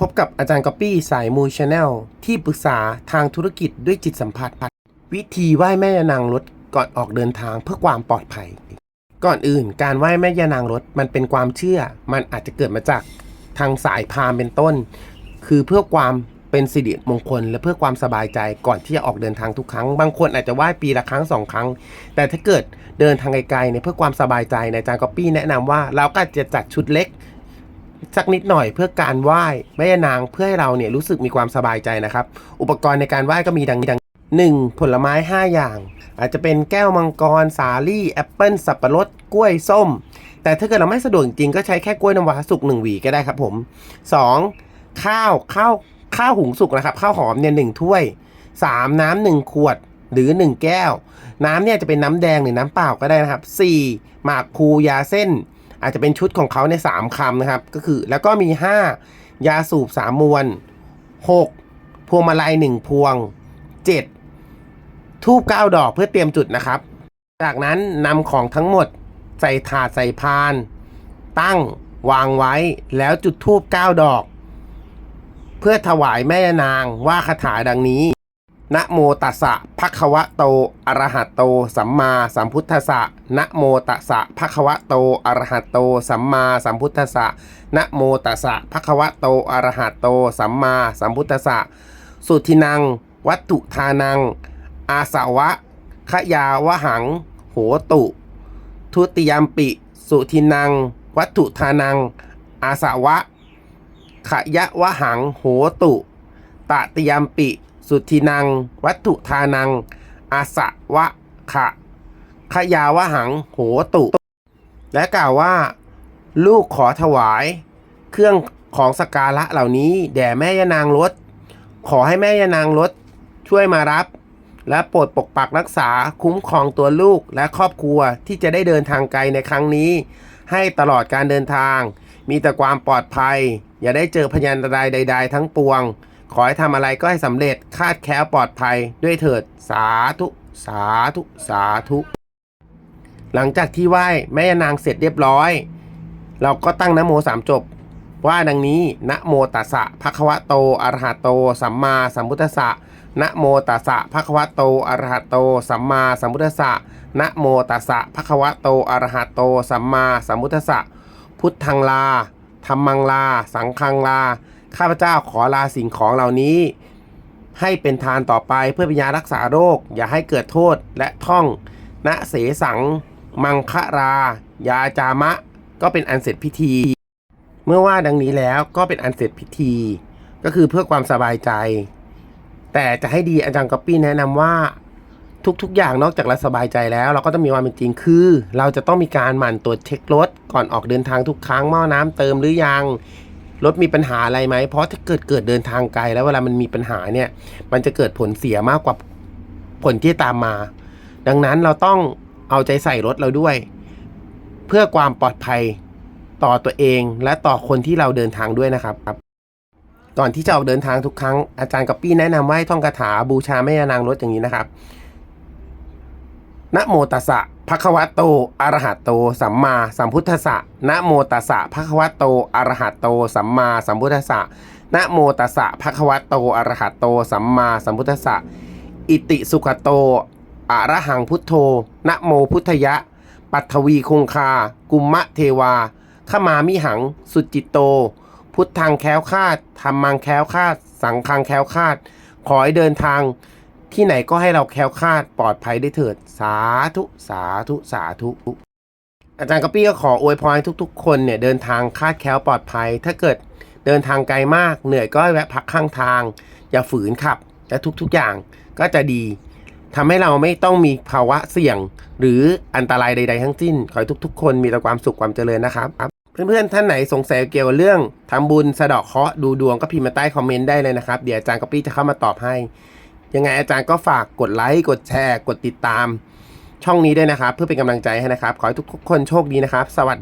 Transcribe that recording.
พบกับอาจารย์ก๊อปปี้สายมูชาแนลที่ปรึกษาทางธุรกิจด้วยจิตสัมผัสพัด วิธีไหว้แม่ยานางรถก่อนออกเดินทางเพื่อความปลอดภัย ก่อนอื่น การไหว้แม่ยานางรถมันเป็นความเชื่อ มันอาจจะเกิดมาจากทางสายพามเป็นต้น คือเพื่อความเป็นสิริมงคล และเพื่อความสบายใจก่อนที่จะออกเดินทางทุกครั้ง บางคนอาจจะไหว้ปีละครั้งสองครั้ง แต่ถ้าเกิดเดินทางไกลๆเนี่ยเพื่อความสบายใจในอาจารย์ก๊อปปี้แนะนำว่าเราก็จะจัดชุดเล็ก สักนิดหน่อยเพื่อการไหว้แม่ยานางเพื่อให้เราเนี่ยรู้สึกมีความสบายใจนะครับ อุปกรณ์ในการไหว้ก็มีดังนี้ดังหนึ่งผลไม้ 5 อย่าง อาจจะเป็นแก้วมังกร สาลี่แอปเปิลสับปะรดกล้วยส้ม แต่ถ้าเกิดเราไม่สะดวกจริงก็ใช้แค่กล้วยน้ำว้าสุกหนึ่งหวีก็ได้ครับผม 2. ข้าวข้าวข้าวหุงสุกนะครับ ข้าวหอมเนี่ยหนึ่งถ้วย 3. น้ำหนึ่งขวดหรือ 1 แก้ว น้ำเนี่ยจะเป็นน้ำแดงหรือน้ำเปล่าก็ได้นะครับ 4. หมากพูยาเส้น อาจจะเป็นชุดของเขาใน 3คำนะครับ ก็คือแล้วก็มี 5 ยาสูบ 3 มวน 6. พวงมาลัย 1 พวง 7. ทูบ9ดอกเพื่อเตรียมจุดนะครับ จากนั้นนำของทั้งหมดใส่ถาดใส่พาน ตั้งวางไว้แล้วจุดทูบ9ดอก เพื่อถวายแม่นางว่าคาถาดังนี้ นะโมตัสสะภะคะวะโตอะระหะโต สัมมาสัมพุทธัสสะนะโมตัสสะภะคะวะโตอะระหะโต สัมมาสัมพุทธัสสะนะโมตัสสะภะคะวะโตอะระหะโต สัมมาสัมพุทธัสสะสุทินัง วัตถุทานัง อาสาวะขยาวหัง โหตุ ทุติยมปิ สุทินัง วัตถุทานัง อาสาวะขยะวหัง โหตุตติยมปิ สุทินัง วัตถุทานัง อาสะวะขะขยาวะหัง โหตุ และกล่าวว่า ลูกขอถวาย เครื่องของสการะเหล่านี้ แด่แม่ยานางรถ ขอให้แม่ยานางรถ ช่วยมารับ และโปรดปกปักรักษาคุ้มครองตัวลูกและครอบครัวที่จะได้เดินทางไกลในครั้งนี้ ให้ตลอดการเดินทาง มีแต่ความปลอดภัย อย่าได้เจอพยานใดใด ๆ ทั้งปวง ขอให้ทำอะไรก็ให้สำเร็จคาดแคล้วปลอดภัยด้วยเถิดสาธุ สาธุ สาธุ หลังจากที่ไหว้แม่ยานางเสร็จเรียบร้อย เราก็ตั้งนโมสามจบ ว่าดังนี้นะโมตัสสะภะคะวะโตอะระหะโต สัมมาสัมพุทธัสสะนะโมตัสสะภะคะวะโตอะระหะโต สัมมาสัมพุทธัสสะนะโมตัสสะภะคะวะโตอะระหะโต สัมมาสัมพุทธัสสะพุทธังลาธรรมังลา สังฆังลา ข้าพเจ้าขอลาสิ่งของเหล่านี้ ให้เป็นทานต่อไปเพื่อเป็นยารักษาโรค อย่าให้เกิดโทษและท่องณเสสัง มังคะรา ยาจามะ ก็เป็นอันเสร็จพิธี เมื่อว่าดังนี้แล้วก็เป็นอันเสร็จพิธี ก็คือเพื่อความสบายใจ แต่จะให้ดีอาจารย์ก๊อปปี้แนะนำว่าทุกๆ อย่างนอกจากเราสบายใจแล้ว เราก็ต้องมีความเป็นจริงคือ เราจะต้องมีการหมั่นตรวจเช็ครถก่อนออกเดินทางทุกครั้งหม้อน้ำเติมหรือยัง รถมีปัญหาอะไรไหม เพราะถ้าเกิดเกิดเดินทางไกลแล้วเวลามันมีปัญหาเนี่ย มันจะเกิดผลเสียมากกว่าผลที่ตามมา ดังนั้นเราต้องเอาใจใส่รถเราด้วย เพื่อความปลอดภัยต่อตัวเองและต่อคนที่เราเดินทางด้วยนะครับก่อนที่จะออกเดินทางทุกครั้งอาจารย์กัปปี้แนะนำว่าให้ท่องคาถาบูชาแม่ยานางรถอย่างนี้นะครับ นะโมตัสสะภะคะวะโตอะระหะโต สัมมาสัมพุทธัสสะนะโมตัสสะภะคะวะโตอะระหะโต สัมมาสัมพุทธัสสะนะโมตัสสะภะคะวะโตอะระหะโต สัมมาสัมพุทธัสสะอิติสุขโตอะระหังพุทโธนะโมพุทธยะ ปัทวีคงคา กุมมะเทวาขมามิหัง สุจิตโต พุทธังแคล้วคาดธรรมังแคล้วคาด สังฆังแคล้วคาด ขอให้เดินทาง ที่ไหนก็ให้เราแคล้วคลาดปลอดภัยได้เถิด สาธุสาธุสาธุ อาจารย์กปี้ก็ขออวยพรให้ทุก ๆ คนเนี่ยเดินทางคาดแคล้วปลอดภัย ถ้าเกิดเดินทางไกลมากเหนื่อยก็แวะพักข้างทาง อย่าฝืนขับ และทุกๆอย่างก็จะดีทำให้เราไม่ต้องมีภาวะเสี่ยง หรืออันตรายใด ๆ ทั้งสิ้น ขอให้ทุก ๆ คนมีแต่ความสุขความเจริญนะครับเพื่อนๆท่านไหนสงสัยเกี่ยวกับเรื่องทำบุญสะดาะเคราะห์ดูดวงก็พิมพ์มาใต้คอมเมนต์ได้เลยนะครับเดี๋ยวอาจารย์กปี้จะเข้ามาตอบให้ ยังไงอาจารย์ก็ฝากกดไลค์กดแชร์ กดติดตาม ช่องนี้ด้วยนะครับ เพื่อเป็นกำลังใจให้นะครับ ขอให้ทุกๆคนโชคดีนะครับ สวัสดี